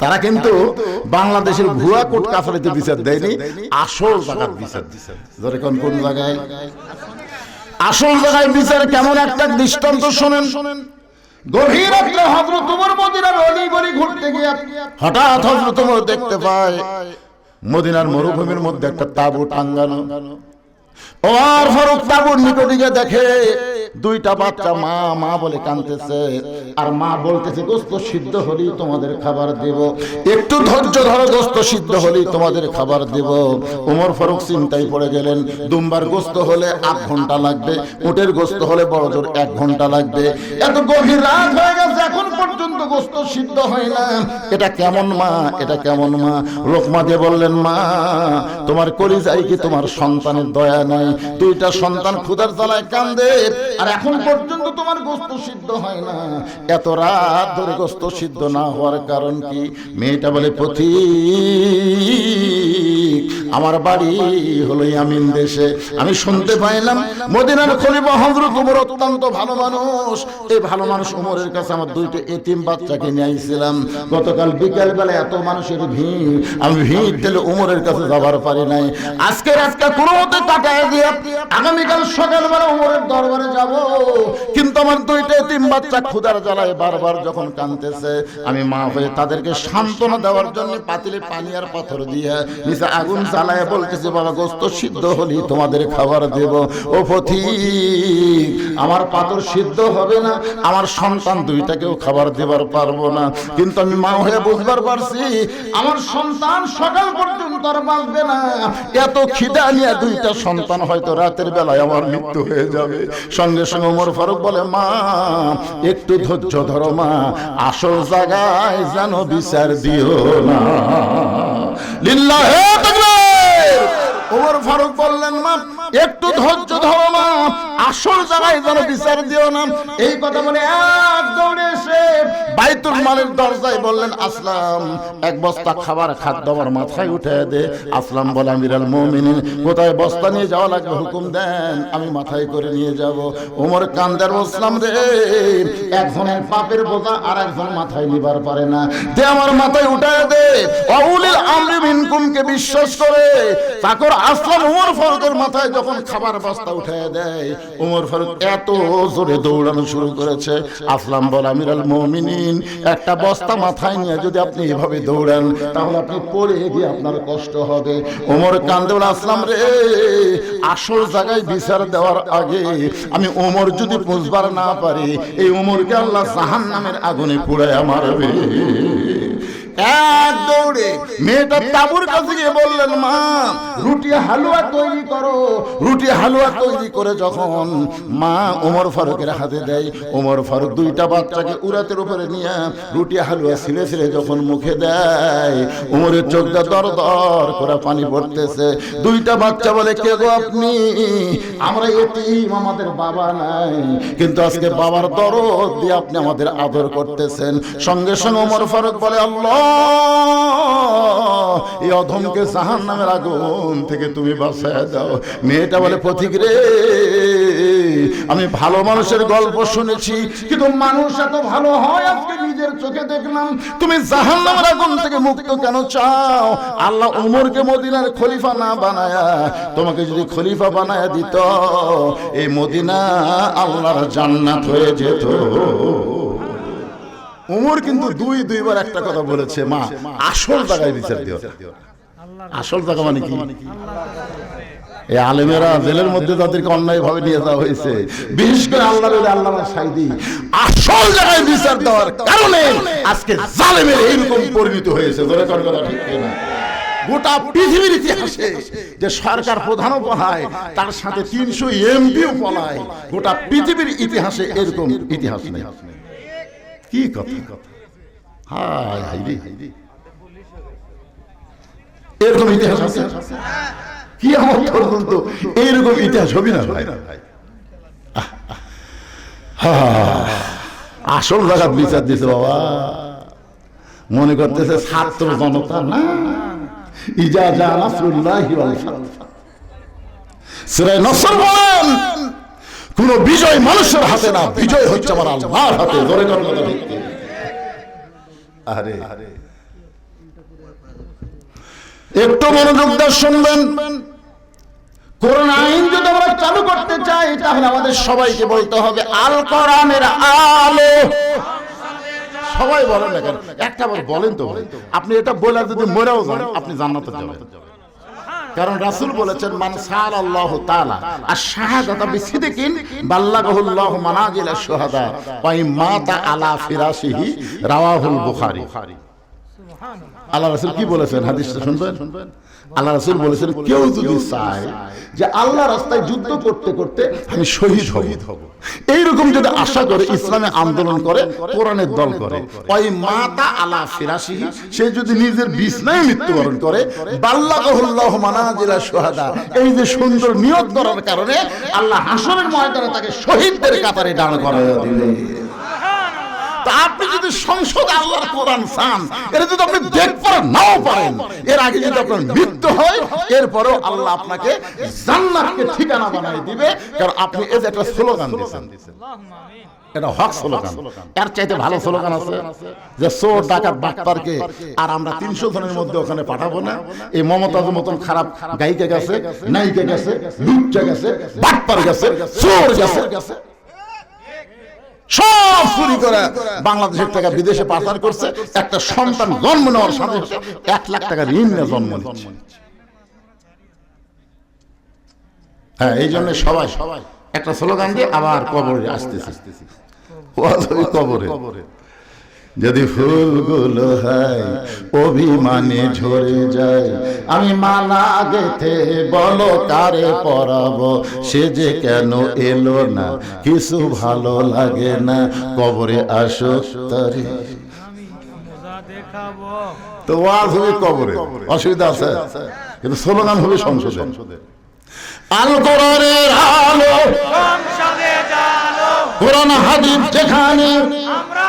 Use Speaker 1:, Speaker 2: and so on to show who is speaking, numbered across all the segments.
Speaker 1: তারা কিন্তু বাংলাদেশের ভুয়া কোর্ট কাছারিতে বিচার দেয়নি আসল জায়গার বিচার ধরে কোন কোন জায়গায় আসল জায়গায় বিচার কেমন একটা দৃষ্টান্ত শোনেন। শোনেন গভীর রাত্রে হজরত উমর মদিনার অলি গলি ঘুরতে গিয়ে হঠাৎ দেখতে পায় মদিনার মরুভূমির মধ্যে একটা তাবু টাঙ্গানো। ওমর ফারুক তাবুর নিকটে গিয়ে দেখে দুইটা বাচ্চা মা মা বলে কাঁদতেছে। আর মা বলতেছে, গোস্ত সিদ্ধ হলেই তোমাদের খাবার দেব। একটু ধৈর্য ধরো, গোস্ত সিদ্ধ হলেই তোমাদের খাবার দেব। ওমর ফারুক চিন্তায় পড়ে গেলেন, দুম্বার গোস্ত হলে আধ ঘণ্টা লাগবে, উটের গোস্ত হলে বড় জোর এক ঘণ্টা লাগবে। এত গভীর রাত হয়ে গেছে, এখন পর্যন্ত গোস্ত সিদ্ধ হয় না। এটা কেমন মা, এটা কেমন মা? লোকমা দিয়ে বললেন, মা, তোমার কলিজাই কি তোমার সন্তানের দয়া নাই? দুইটা সন্তান ক্ষুধার জ্বালায় কান্দে। আর এখন পর্যন্ত তোমার গোস্ত সিদ্ধ হয় না। এত রাত ধরে গোস্ত সিদ্ধ না হওয়ার কারণ কি? মেয়েটা বলে পথি আমার বাড়ি হলো আমিন দেশে। আমি শুনতে পাইলাম মদিনার খলিফা হজরত উমর অত্যন্ত ভালো মানুষ। এই ভালো মানুষ উমরের কাছে আমার দুইটা এতিম বাচ্চাকে নিয়ে আইছিলাম। গতকাল বিকেল বেলা এত মানুষের ভিড়। আমি ভিড় দিলে উমরের কাছে যাবার পারি নাই। আজকে রাতটা কোনো মতে কাটায় দিয়ে আগামীকাল সকালবেলা উমরের দরবারে যাব। কিন্তু আমার দুইটা বাচ্চা ক্ষুধার জ্বালায় বারবার যখন কানতেছে আমি মা হয়ে তাদেরকে সান্ত্বনা দেওয়ার জন্য পাতিলে পানি আর পাথর দিয়ে নিচে আগুন জ্বালায় বলতেছে, বাবা, গোস্ত সিদ্ধ হলি তোমাদের খাবার দেব। ও আমার পাথর সিদ্ধ হবে না, আমার সন্তান দুইটাকেও খাবার দেবার পারব না। কিন্তু আমি মা হয়ে বুঝবার পারছি, আমার সন্তান সকাল পর্যন্ত আর বাঁচবে না। এত খিদা নিয়ে দুইটা সন্তান হয়তো রাতের বেলায় আমার মৃত্যু হয়ে যাবে। সঙ্গে সঙ্গে ওমর ফারুক বলে মা, একটু ধৈর্য ধরো, মা। আসল জায়গায় যেন বিচার দিও না। লিল্লাহে ওমর ফারুক বললেন, মা, একটু ধৈর্য ধরো, মা। আসল জায়গায় যেন বিচার দিও না। এই কথা বলে এক দৌড়ে এসে বাইতুল মালের দরজায় বললেন আসলাম এক বস্তা খাবার খাদ্য আমার মাথায় উঠে দে। আসলাম বলে আমিরাল মুমিনিন। কোথায় বস্তা নিয়ে যাওয়া লাগবে হুকুম দেন আমি মাথায় করে নিয়ে যাব। ওমর কান্দার বসলাম রে একজনের পাপের বোঝা আর একজন মাথায় নিবার পারে না। দে আমার মাথায় উঠায় দে। অউলিল আমরি মিনকুমকে বিশ্বাস করে। চাকর আসলাম ওমর ফারুকের মাথায় যখন খাবার বস্তা উঠায় দেয় ওমর ফারুক এত জোরে দৌড়ানো শুরু করেছে। আসলাম বল আমিরাল মুমিনিন একটা বস্তা মাথায় নিয়ে যদি আপনি এভাবে দৌড়ান, তাহলে আপনি পড়ে গিয়ে আপনার কষ্ট হবে। ওমর কান্দেউল আসলাম রে, আসল জায়গায় বিচার দেওয়ার আগে আমি ওমর যদি বুঝবার না পারি, এই ওমরকে আল্লাহ জাহান নামের আগুনে পুড়ায় মারবে। এক দৌড়ে মেয়েটা তাবুর কাছে গিয়ে বললেন, মা, রুটি হালুয়া তৈরি করো। রুটি হালুয়া তৈরি করে যখন মা ওমর ফারুকের হাতে দেয়, ওমর ফারুক দুইটা বাচ্চাকে উড়াতের উপরে নিয়ে রুটি হালুয়া ছিঁড়ে ছিঁড়ে যখন মুখে দেয়, ওমরের চোখটা দর দর করে পানি পড়তেছে। দুইটা বাচ্চা বলে, কে গো আপনি? আমরা এতিম, আমাদের বাবা নাই। কিন্তু আজকে বাবার দরদ দিয়ে আপনি আমাদের আদর করতেছেন। সঙ্গে সঙ্গে ওমর ফারুক বলে, আল্লাহ এই অধমকে জাহান নামের আগুন থেকে তুমি বাঁচায় দাও। মেয়েটা বলে, পথিক রে, আমি ভালো মানুষের গল্প শুনেছি, কিন্তু মানুষ এত ভালো হয়, আজকে নিজের চোখে দেখলাম, তুমি জাহান নামের আগুন থেকে মুক্ত কেন চাও? আল্লাহ উমরকে মদিনার খলিফা না বানায়া, তোমাকে যদি খলিফা বানায়া দিত, এই মদিনা আল্লাহর জান্নাত হয়ে যেত। উমর কিন্তু দুই, দুইবার একটা কথা বলেছে, মা, আসল জায়গায় বিচার দিও। আসল জায়গা মানে কি? এই আলেমেরা জেলের মধ্যে তাদেরকে অন্যায় ভাবে নিয়ে যাওয়া হয়েছে। বিশেষ করে আল্লাহ আল্লাহ সাইদি, আসল জায়গায় বিচার দেওয়ার কারণে আজকে জালেমের এইরকম পরিণত হয়েছে। ধরে কথা ঠিক না গোটা পৃথিবীর ইতিহাসে যে সরকার প্রধানও পলায় তার সাথে তিনশো এমপিও পলায়, গোটা পৃথিবীর ইতিহাসে এরকম ইতিহাস নেই। কি কথা? হাই হাই রে। এরকম ইতিহাস আছে? কি আমার পর্যন্ত এইরকম ইতিহাস হবি না ভাই? আসল জায়গা বিচার দিছে বাবা। মনে করতেছে ছাত্র জনতা না? ইজা যা নাসরুল্লাহি ওয়াল ফাতহ সূরা নসর বলেন কোন বিজয় মানুষের হাতে না, বিজয় হচ্ছে আমার আল্লাহর হাতে ধরে আরে। একটু মনোযোগ দিয়ে শুনবেন। কোরআন আইন যদি আমরা চালু করতে চাই, তাহলে আমাদের সবাইকে বলতে হবে, আল কোরআনের আলো। সবাই বলেন না কেন? একটা বলেন তো। আপনি এটা বলে যদি মরেও যান, আপনি জান্নাতে যাবেন। কারণ রাসুল বলেছেন মান সাল আল্লাহ তালা আর শাহাদাতা বিসিদিকিন বাল্লাগাহুল্লাহ মানাজিল শোহাদা পাই মা মাতা আলা ফিরাসিহি রাওয়াহুল বুখারি। আল্লাহ রাসুল কি বলেছেন? হাদিসটা শুনবেন? আল্লাহ রাসূল বলেছেন কেউ যদি চায় যে আল্লাহ রাস্তায় যুদ্ধ করতে করতে আমি শহীদ হব। এইরকম যদি আশা করে ইসলামে আন্দোলন করে কোরআনের দল করে। ওই মাতা আলা ফিরাসিহি সে যদি নিজের বিছনায় মৃত্যুবরণ করে বাল্লাগাহুল্লাহ মানাজিলা শুহাদা। এই যে সুন্দর নিয়ত করার কারণে আল্লাহ হাসরের ময়দানে তাকে শহীদদের কাতারে দাঁড় করায় দিলেন। তা আপনি যদি সংসদে আল্লাহর কোরআন চান এটা যদি আপনি দেখতে নাও পারেন এর আগে যদি আপনার মৃত্যু হয় এরপরেও আল্লাহ আপনাকে জান্নাতকে ঠিকানা বানাই দিবে। কারণ আপনি এই যে একটা স্লোগান দিয়েছেন। এটা হক স্লোগান। তার চাইতে ভালো স্লোগান আছে যে চোর ডাকাত আর আমরা তিনশো জনের মধ্যে ওখানে পাঠাবো না। এই মমতাজের মতন খারাপ গায়িকা গেছে নায়িকা গেছে লুচ্চা গেছে গেছে চোর গেছে। সব চুরি করে বাংলাদেশের টাকা বিদেশে পাচার করছে। একটা সন্তান জন্ম নেওয়ার সাথে এক লাখ টাকা ঋণ নিয়ে জন্ম নিচ্ছে। হ্যাঁ এই জন্য সবাই সবাই। একটা স্লোগান দিয়ে আবার কবরে আসতেছে। কবরে। কবরে। যদি ফুলগুলো হয় অভিমানে ঝরে যায়। আমি মালা গেথে বলো কারে পরাবো সে যে কেন এলো না কিছু ভালো লাগে না। কবরে আসো তারে। তো ওয়াজ হবে কবরে। অসুবিধা আছে? কিন্তু স্লোগান হবে সংসদে। আল কোরআনের আলো। কোরআন হাদিস যেখানে।
Speaker 2: আমরা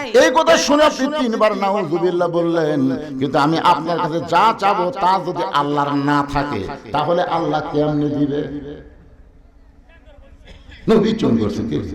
Speaker 1: এই কথা শুনে আপনি তিনবার নাউজুবিল্লাহ বললেন, কিন্তু আমি আপনার কাছে যা চাবো তা যদি আল্লাহর না থাকে, তাহলে আল্লাহ কেমনে দিবে? নবী চুন করছে